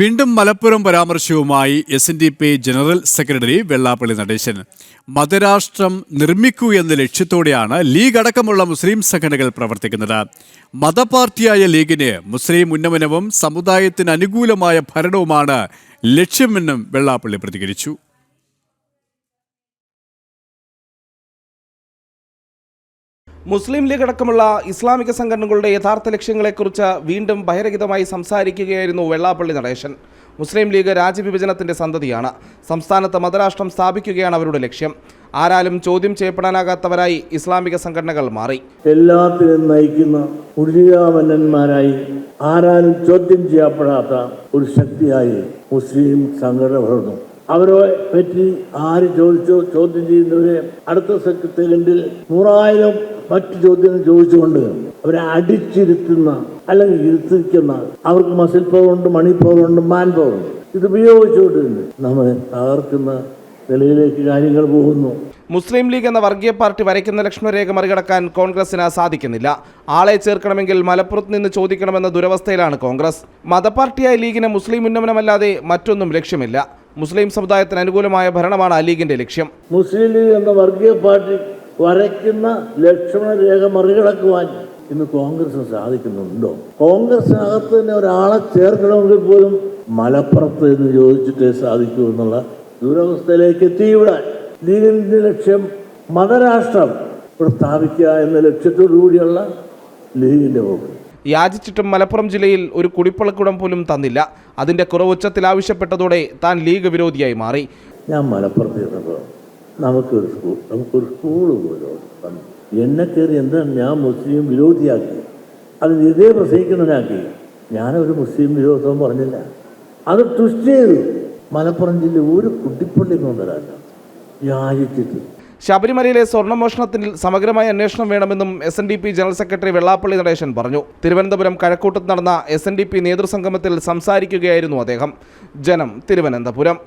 വീണ്ടും Malappuram പരാമർശവുമായി S N D P general secretary Vellappally Natesan. മതരാഷ്ട്രം നിർമ്മിക്കൂ എന്ന ലക്ഷ്യത്തോടെയാണ് ലീഗ് അടക്കമുള്ള മുസ്ലിം സംഘടനകൾ പ്രവർത്തിക്കുന്നത്. മതപാർട്ടിയായ ലീഗിന് മുസ്ലിം ഉന്നമനവും സമുദായത്തിന് അനുകൂലമായ ഭരണവുമാണ് ലക്ഷ്യമെന്നും വെള്ളാപ്പള്ളി പ്രതികരിച്ചു. മുസ്ലിം ലീഗ് അടക്കമുള്ള ഇസ്ലാമിക സംഘടനകളുടെ യഥാർത്ഥ ലക്ഷ്യങ്ങളെക്കുറിച്ച് വീണ്ടും ബഹിരഹിതമായി സംസാരിക്കുകയായിരുന്നു വെള്ളാപ്പള്ളി നടേശൻ. മുസ്ലിം ലീഗ് രാജ്യവിഭജനത്തിന്റെ സന്തതിയാണ്. സംസ്ഥാനത്ത് മതരാഷ്ട്രം സ്ഥാപിക്കുകയാണ് അവരുടെ ലക്ഷ്യം. ആരാലും ചോദ്യം ചെയ്യപ്പെടാനാകാത്തവരായി ഇസ്ലാമിക സംഘടനകൾ മാറി. എല്ലാത്തിനും നയിക്കുന്ന ഉരുളിയാമന്നന്മാരായി ആരാലും ചോദ്യം ചെയ്യപ്പെടാത്ത ഒരു ശക്തിയായി മുസ്ലിം സംഘടന അവരെ പറ്റി ആര് ചോദിച്ചോ ചോദ്യം ചെയ്യുന്നവരെ അടുത്ത സെക്കൻഡിൽ നൂറായിരം മറ്റു ചോദ്യങ്ങൾ ചോദിച്ചുകൊണ്ട് അവരെ അടിച്ചിരുത്തുന്ന അല്ലെങ്കിൽ ഇരുത്തിക്കുന്ന അവർക്ക് മസിൽ പവർ ഉണ്ട് മണി പവർ ഉണ്ട് മാൻ പവർ ഉണ്ട്. ഇത് ഉപയോഗിച്ചുകൊണ്ട് നമ്മളെ തകർക്കുന്ന നിലയിലേക്ക് കാര്യങ്ങൾ പോകുന്നു. മുസ്ലിം ലീഗ് എന്ന വർഗീയ പാർട്ടി വരയ്ക്കുന്ന ലക്ഷ്മണരേഖ മറികടക്കാൻ കോൺഗ്രസിന് സാധിക്കുന്നില്ല. ആളെ ചേർക്കണമെങ്കിൽ മലപ്പുറത്ത് നിന്ന് ചോദിക്കണമെന്ന ദുരവസ്ഥയിലാണ് കോൺഗ്രസ്. മതപാർട്ടിയായ ലീഗിന് മുസ്ലിം ഉന്നമനമല്ലാതെ മറ്റൊന്നും ലക്ഷ്യമില്ല. മുസ്ലിം സമുദായത്തിന് അനുകൂലമായ ഭരണമാണ് ലീഗിന്റെ ലക്ഷ്യം. മുസ്ലിം ലീഗ് എന്ന വർഗീയ പാർട്ടി വരയ്ക്കുന്ന ലക്ഷണരേഖ മറികടക്കുവാൻ ഇന്ന് കോൺഗ്രസിന് സാധിക്കുന്നുണ്ടോ? കോൺഗ്രസിനകത്ത് തന്നെ ഒരാളെ ചേർക്കണമെങ്കിൽ പോലും മലപ്പുറത്ത് എന്ന് ചോദിച്ചിട്ടേ സാധിക്കൂ എന്നുള്ള ദുരവസ്ഥയിലേക്ക് എത്തിയിവിടാൻ. ലീഗിന്റെ ലക്ഷ്യം മതരാഷ്ട്രം ഇവിടെ സ്ഥാപിക്കുക എന്ന ലക്ഷ്യത്തോടുകൂടിയുള്ള ലീഗിന്റെ പോക്ക് യാചിച്ചിട്ടും മലപ്പുറം ജില്ലയിൽ ഒരു കുടിപ്പളക്കുടം പോലും തന്നില്ല. അതിന്റെ കുറവുച്ചത്തിൽ ആവശ്യപ്പെട്ടതോടെ താൻ ലീഗ് വിരോധിയായി മാറി. ഞാൻ മലപ്പുറത്ത് ചെന്നപ്പോൾ നമുക്കൊരു സ്കൂൾ നമുക്കൊരു സ്കൂൾ പോലും തന്നു എന്നെ കയറി എന്താണ് ഞാൻ മുസ്ലിം വിരോധിയാക്കി? അത് ഇതേ പ്രസംഗിക്കുന്നതിനാക്കി ഞാനൊരു മുസ്ലിം വിരോധവും പറഞ്ഞില്ല. അത് ട്വിസ്റ്റ് ചെയ്തു. മലപ്പുറം ജില്ല ഒരു കുട്ടിപ്പള്ളി കൊണ്ടുവരാല്ല യാചിച്ചിട്ട് ശബരിമലയിലെ സ്വർണമോഷണത്തിൽ സമഗ്രമായ അന്വേഷണം വേണമെന്നും S N D P general secretary Vellappally Natesan പറഞ്ഞു. തിരുവനന്തപുരം കഴക്കൂട്ടത്ത് നടന്ന എസ് എൻ ഡി പി നേതൃസംഗമത്തിൽ സംസാരിക്കുകയായിരുന്നു അദ്ദേഹം. ജനം തിരുവനന്തപുരം.